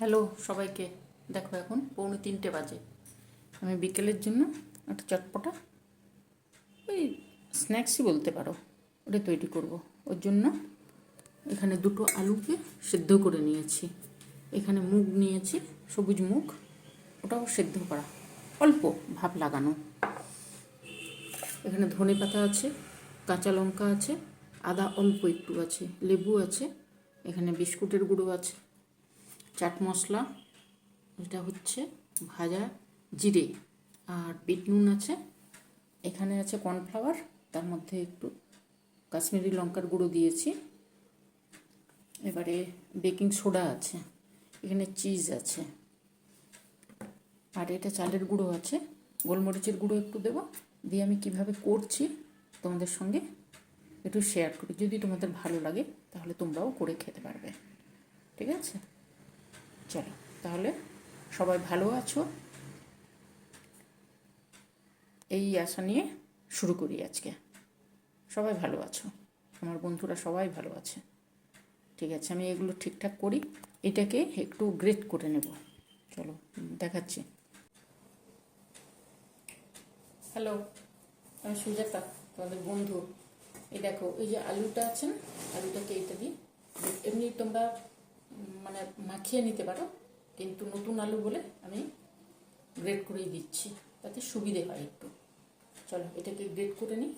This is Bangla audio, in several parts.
হ্যালো সবাইকে। দেখো এখন পৌনে তিনটে বাজে। আমি বিকেলের জন্য একটা চটপটা, ওই স্ন্যাক্সই বলতে পারো, ওটা তৈরি করব। ওর জন্য এখানে দুটো আলুকে সেদ্ধ করে নিয়েছি। এখানে মুগ নিয়েছি, সবুজ মুগ, ওটাও সেদ্ধ করা। অল্প ভাব লাগানো। এখানে ধনে পাতা আছে, কাঁচা লঙ্কা আছে, আদা অল্প একটু আছে, লেবু আছে, এখানে বিস্কুটের গুঁড়ো আছে। চাট মশলা, এটা হচ্ছে ভাজা জিরে আর বিট নুন আছে। এখানে আছে কর্নফ্লাওয়ার, তার মধ্যে একটু কাশ্মীরি লঙ্কার গুঁড়ো দিয়েছি। এবারে বেকিং সোডা আছে, এখানে চিজ আছে। আর এটা চালের গুঁড়ো আছে, গোলমরিচের গুঁড়ো একটু দেবো, দিয়ে আমি কীভাবে করছি তোমাদের সঙ্গে একটু শেয়ার করি। যদি তোমাদের ভালো লাগে, তাহলে তোমরাও করে খেতে পারবে। ঠিক আছে? চলো, তাহলে সবাই ভালো আছো? এই আশা নিয়ে শুরু করি আজকে। সবাই ভালো আছো? আমার বন্ধুরা সবাই ভালো আছে? ঠিক আছে, আমি এগুলো ঠিকঠাক করি, এটাকে একটু গ্রেট করে নেব। চলো, দেখাচ্ছি। হ্যালো আমি সুজাতা, তোমাদের বন্ধু। এই দেখো, এই যে আলুটা আছে না, আলুটাকে এইটা দিই এমনি তোমরা মানে মাখিয়ে নিতে পারো, কিন্তু নতুন আলু বলে আমি গ্রেড করেই দিচ্ছি, তাতে সুবিধে হয় একটু। চলো, এটাকে গ্রেড করে নিই।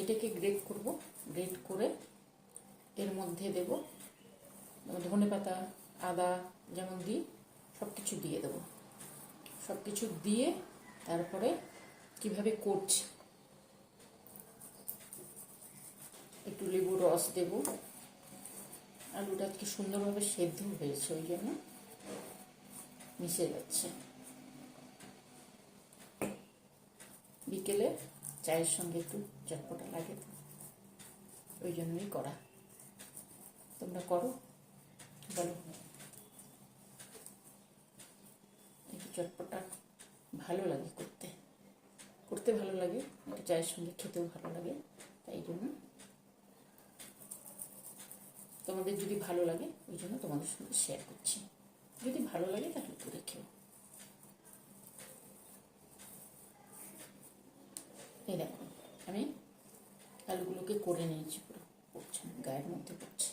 এটাকে গ্রেড করব গ্রেড করে এর মধ্যে দেব ধনে পাতা, আদা যেমন দিই সব কিছু দিয়ে দেবো। সব কিছু দিয়ে তারপরে কীভাবে করছি? একটু লেবুর রস দেব। আলুটা কি সুন্দরভাবে সেদ্ধ হয়েছে, ওই জন্য মিশে যাচ্ছে। বিকেলে চায়ের সঙ্গে একটু চটপটা লাগে তো, ওই জন্যই করা। তোমরা করো, বলো। একটু চটপটা ভালো লাগে করতে। করতে ভালো লাগে চায়ের সঙ্গে খেতেও ভালো লাগে, তাই জন্য তোমাদের যদি ভালো লাগে, ওই জন্য তোমাদের সঙ্গে শেয়ার করছি। যদি ভালো লাগে, তাহলে করে খেও এই দেখো, আমি আলুগুলোকে করে নিয়েছি পুরো, পড়ছে গায়ের মধ্যে পড়ছে।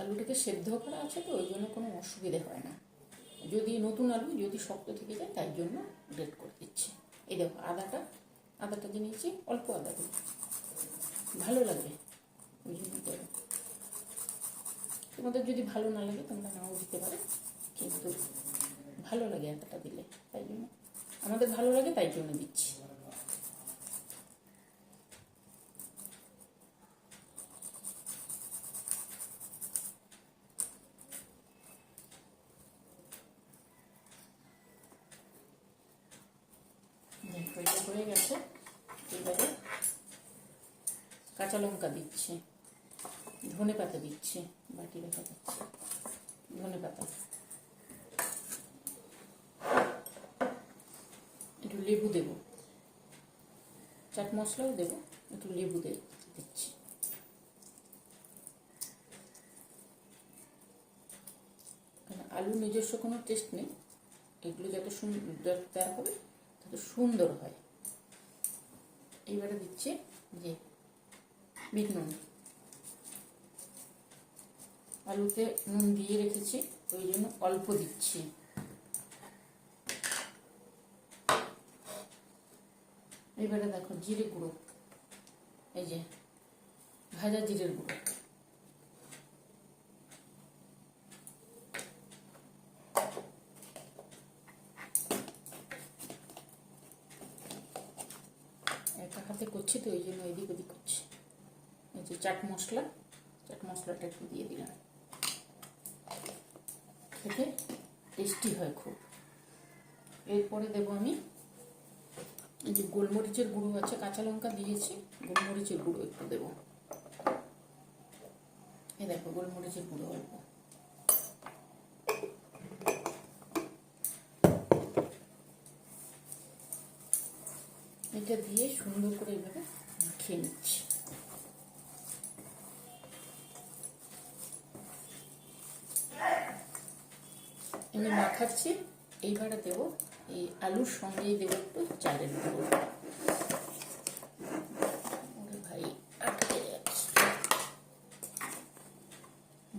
আলুটাকে সেদ্ধ করা আছে তো, ওই জন্য কোনো অসুবিধে হয় না। যদি নতুন আলু, যদি শক্ত থেকে যায়, তাই জন্য গ্রেট করে দিচ্ছি। এই দেখো, আদাটা আদাটা দিয়ে নিয়েছি অল্প আদা দিয়ে। ভালো লাগবে। ওই জন্য তোমাদের যদি ভালো না লাগে, তোমরা নাও দিতে পারো। কিন্তু ভালো লাগে আদাটা দিলে, তাই জন্য। আমাদের ভালো লাগে, তাই জন্য দিচ্ছি দেখো, এটা হয়ে গেছে এবারে কাঁচা লঙ্কা দিচ্ছি ধনে পাতা দিচ্ছি বাটি দেখা যাচ্ছে ধনে পাতা একটু লেবু দেব। চাট মশলাও দেব, একটু লেবু দিচ্ছি। আলু নিজস্ব কোনো টেস্ট নেই। এগুলো যত সুন্দর দেওয়া হবে, তত সুন্দর হয়। এইবারে দিচ্ছি যে বিট নুন। আলুতে নুন দিয়ে রেখেছি, ওই জন্য অল্প দিচ্ছি। এবারে দেখো জিরে গুঁড়ো। এই যে, ভাজা জিরের গুঁড়ো। একা হাতে করছি তো ওই জন্য এদিক ওদিক করছি। এই যে চাট মশলা, চাট মশলাটা একটু দিয়ে দিলাম। খেতে টেস্টি হয় খুব। এরপরে দেবো আমি এই যে গোলমরিচের গুঁড়ো আছে, কাঁচা লঙ্কা দিয়েছি, গোলমরিচের গুঁড়ো একটু দেবো। এই দেখো, গোলমরিচের গুঁড়ো অল্প। এটা দিয়ে সুন্দর করে এইভাবে মাখিয়ে নিচ্ছি। আমি মাখাচ্ছি, এইবারে দেবো এই আলুর সঙ্গেই দেবো একটু চালের গুঁড়ো। ভাই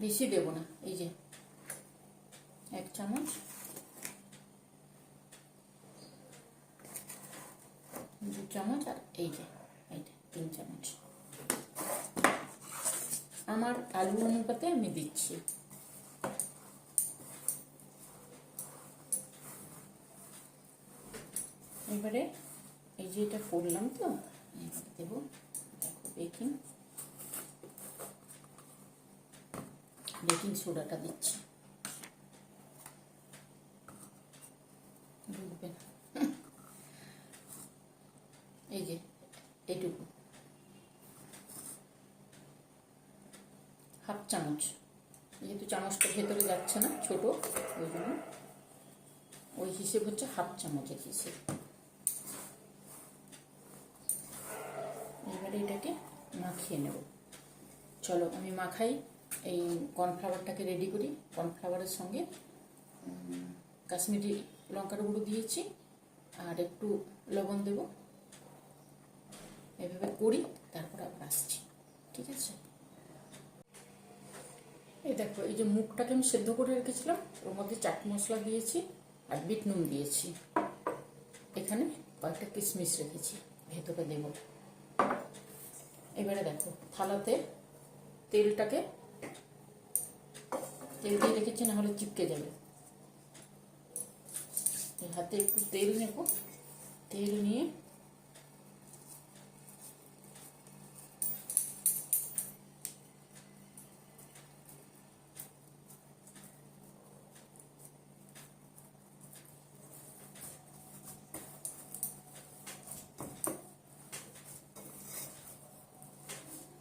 বেশি দেবো না, এই যে এক চামচ। দু চামচ আর এই যে এইটা তিন চামচ। আমার আলু অনুপাতে আমি দিচ্ছি। এবারে এই যে এটা করলাম তো দেবো। দেখো বেকিং বেকিং সোডাটা দিচ্ছি। এই যে, এটুকু। হাফ চামচ। যেহেতু চামচটা ভেতরে যাচ্ছে না, ছোট, ওই জন্য। ওই হিসেব হচ্ছে হাফ চামচের হিসেব। এবারে এটাকে মাখিয়ে নেব। চলো আমি মাখাই, এই কর্নফ্লাওয়ারটাকে রেডি করি। কর্নফ্লাওয়ারের সঙ্গে কাশ্মীরি লঙ্কার গুঁড়ো দিয়েছি, আর একটু লবণ দেব। এভাবে করি, তারপর আবার আসছি। ঠিক আছে? এই দেখো, এই যে মুখটাকে আমি সেদ্ধ করে রেখেছিলাম, ওর মধ্যে চাট মশলা দিয়েছি আর বিট নুন দিয়েছি। এখানে কয়েকটা কিশমিশ রেখেছি, ভেতরে দেবো। এবারে দেখো, থালাতে তেলটাকে তেল দিয়ে রেখেছি না হলে চিপকে যাবে। হাতে একটু তেল নেব, তেল নিয়ে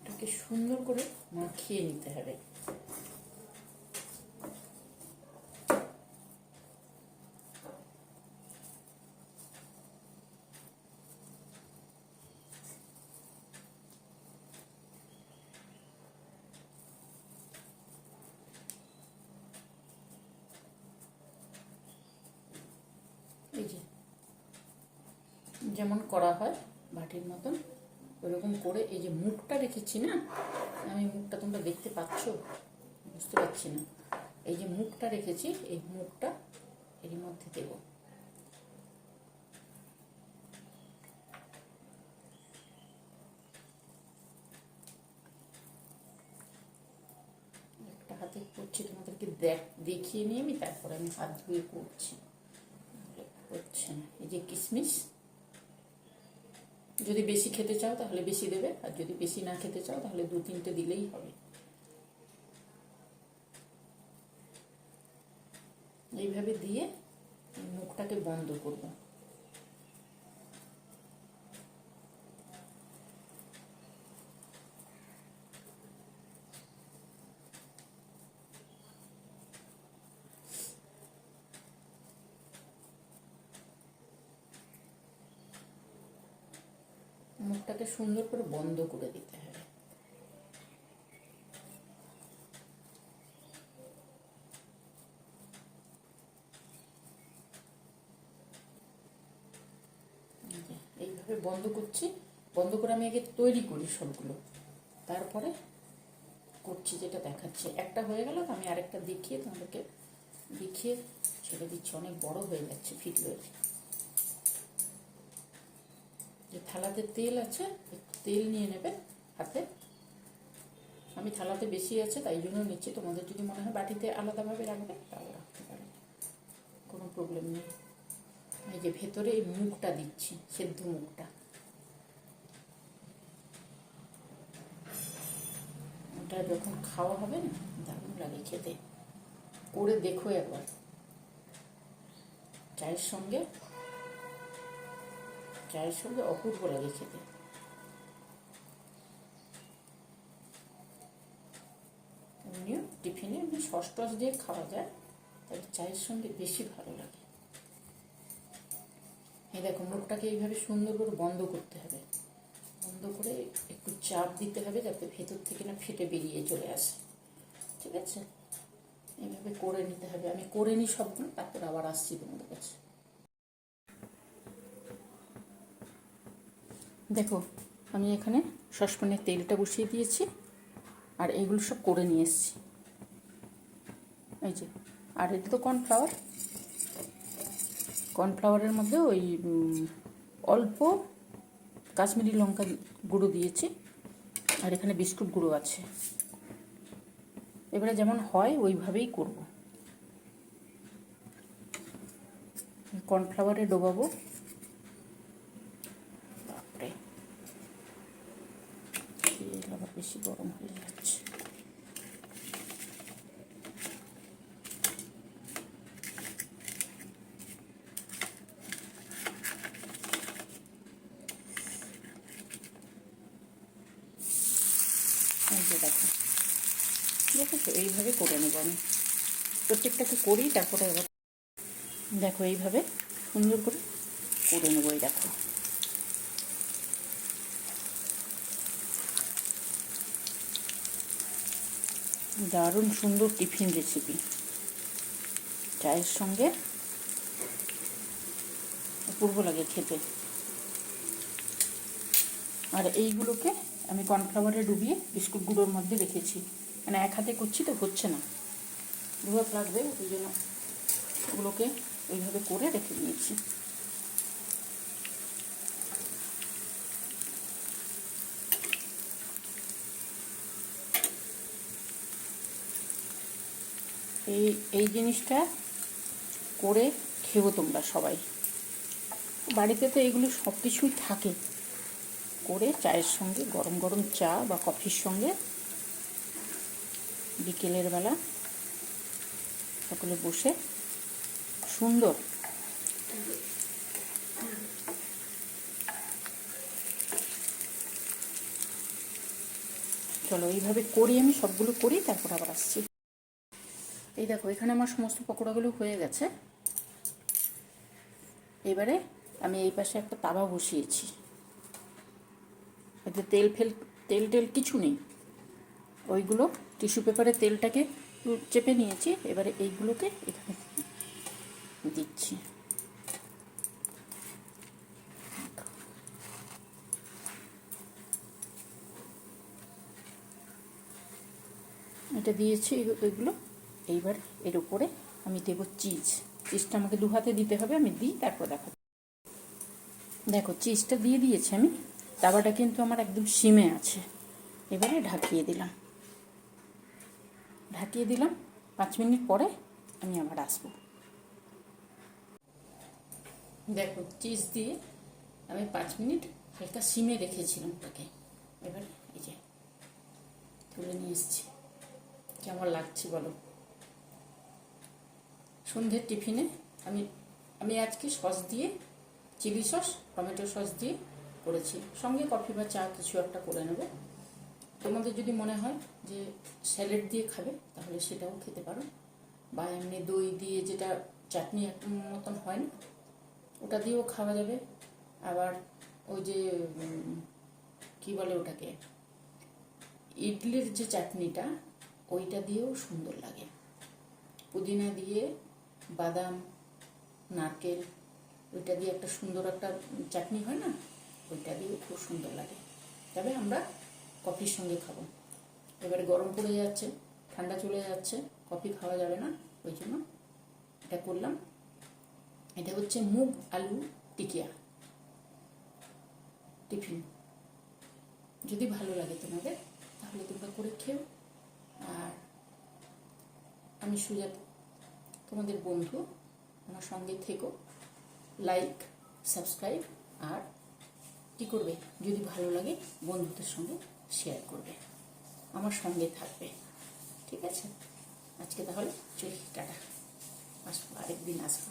এটাকে সুন্দর করে মাখিয়ে নিতে হবে। যেমন করা হয় বাটির মতন। ওরকম করে এই যে মুখটা রেখেছি না, আমি মুখটা তোমরা দেখতে পাচ্ছ? বুঝতে পারছি না। এই যে মুখটা রেখেছি, এই মুখটা এর মধ্যে দেব। একটা হাতে করছি, তোমাদেরকে দেখ, দেখিয়ে নিয়ে আমি তারপরে আমি হাত ধুয়ে করছি। হচ্ছে না। এই যে কিশমিশ যদি বেশি খেতে চাও তাহলে বেশি দেবে, আর যদি বেশি না খেতে চাও তাহলে দু তিনটে দিলেই হবে। এইভাবে দিয়ে মুখটাকে বন্ধ করব। মুখটাকে সুন্দর করে বন্ধ করে দিতে হবে। এইভাবে বন্ধ করছি। বন্ধ করে আমি আগে তৈরি করি সবগুলো। তারপরে করছি যেটা দেখাচ্ছি। একটা হয়ে গেল, আমি আরেকটা দেখিয়ে তোমাদেরকে দেখিয়ে ছেড়ে দিচ্ছি। অনেক বড় হয়ে যাচ্ছে ফিটলে যে থালাতে তেল আছে তেল নিয়ে নেবে হাতে। আমি থালাতে বেশি আছে, তাই জন্য নিচ্ছি। তোমাদের যদি মনে হয় বাটিতে আলাদাভাবে রাখবে তাও রাখতে পারো। কোনো প্রবলেম নেই। এই যে ভেতরে এই মুখটা দিচ্ছি, সেদ্ধ মুখটা। ওটা যখন খাওয়া হবে না, দারুণ লাগে খেতে। করে দেখো একবার। চায়ের সঙ্গে চায়ের সঙ্গে অপূর্ব লাগে খেতে। টিফিনে এমনি সস টস দিয়ে খাওয়া যায়, তবে চায়ের সঙ্গে বেশি ভালো লাগে। এই দেখো, মুখটাকে এইভাবে সুন্দর করে বন্ধ করতে হবে। বন্ধ করে একটু চাপ দিতে হবে যাতে ভেতর থেকে না ফেটে বেরিয়ে চলে আসে। ঠিক আছে? এইভাবে করে নিতে হবে। আমি করে নিই সবগুলো, তারপর আবার আসছি তোমাদের কাছে। দেখো, আমি এখানে সসপ্যানের তেলটা বসিয়ে দিয়েছি, আর এইগুলো সব করে নিয়ে এসেছি। এই যে, আর এটা তো কর্নফ্লাওয়ার। কর্নফ্লাওয়ারের মধ্যে ওই অল্প কাশ্মীরি লঙ্কা গুঁড়ো দিয়েছি, আর এখানে বিস্কুট গুঁড়ো আছে। এবারে যেমন হয়, ওইভাবেই করব। কর্নফ্লাওয়ারে ডোবাবো বাপরে তেল আবার বেশি গরম হয়ে যাচ্ছে। দেখো দেখেছ এইভাবে করে নেব আমি। প্রত্যেকটাকে করি তারপরে দেখো, এইভাবে সুন্দর করে করে নেব দেখো। দারুণ সুন্দর টিফিন রেসিপি চায়ের সঙ্গে অপূর্ব লাগে খেতে। আর এইগুলোকে আমি কর্নফ্লাওয়ারে ডুবিয়ে বিস্কুট গুঁড়োর মধ্যে রেখেছি। মানে এক হাতে করছি তো হচ্ছে না। দু হাত লাগবে, ওই জন্য ওগুলোকে ওইভাবে করে রেখে দিয়েছি। এই এই জিনিসটা করে খেও তোমরা সবাই। বাড়িতে তো এগুলো সব কিছুই থাকে। করে চায়ের সঙ্গে, গরম গরম চা বা কফির সঙ্গে বিকেলের বেলা সকলে বসে সুন্দর। চলো এইভাবে করি আমি, সবগুলো করি, তারপর আবার আসছি। এই দেখো, এখানে আমার সমস্ত পকোড়াগুলো হয়ে গেছে। এবারে আমি এই পাশে একটা তাওয়া বসিয়েছি। এতে তেল ফেল, তেল টেল কিছু নেই। ওইগুলো টিস্যু পেপারে তেলটাকে চেপে নিয়েছি, এবারে এইগুলোকে এখানে দিচ্ছি। এটা দিয়েছি এগুলো। এইবার এর উপরে আমি দেবো চিজ। চিজটা আমাকে দু হাতে দিতে হবে, আমি দিই, তারপর দেখো। দেখো, চিজটা দিয়ে দিয়েছি আমি, তাওয়াটা কিন্তু আমার একদম সিমে আছে। এবারে ঢাকিয়ে দিলাম। ঢাকিয়ে দিলাম, পাঁচ মিনিট পরে আমি আবার আসব। দেখো, চিজ দিয়ে আমি পাঁচ মিনিট হালকা সিমে রেখেছিলাম ওটাকে। এবার এই যে তুলে নিয়ে এসেছি। কেমন লাগছে বলো? সন্ধ্যের টিফিনে আমি আমি আজকে সস দিয়ে, চিলি সস, টমেটো সস দিয়ে করেছি। সঙ্গে কফি বা চা কিছু একটা করে নেব। তোমাদের যদি মনে হয় যে স্যালাড দিয়ে খাবে, তাহলে সেটাও খেতে পারো। বা এমনি দই দিয়ে যেটা চাটনি মতন হয় না, ওটা দিয়েও খাওয়া যাবে। আবার ওই যে কি বলে ওটাকে? ইডলির যে চাটনিটা, ওইটা দিয়েও সুন্দর লাগে। পুদিনা দিয়ে বাদাম, নারকেল, ওইটা দিয়ে একটা সুন্দর একটা চাটনি হয় না? ওইটা দিয়ে খুব সুন্দর লাগে। তবে আমরা কফির সঙ্গে খাব। এবারে গরম পড়ে যাচ্ছে, ঠান্ডা চলে যাচ্ছে, কফি খাওয়া যাবে না, ওই জন্য এটা করলাম। এটা হচ্ছে মুগ আলু টিকিয়া। টিফিন। যদি ভালো লাগে তোমাদের, তাহলে তোমরা করে খেও। আর আমি সুজাত তোমাদের বন্ধু, আমার সঙ্গে থেকো লাইক সাবস্ক্রাইব আর কি করবে? যদি ভালো লাগে, বন্ধুদের সঙ্গে শেয়ার করবে। আমার সঙ্গে থাকবে। ঠিক আছে? আজকে তাহলে চলি, টাটা। আসব, আরেকদিন আসব।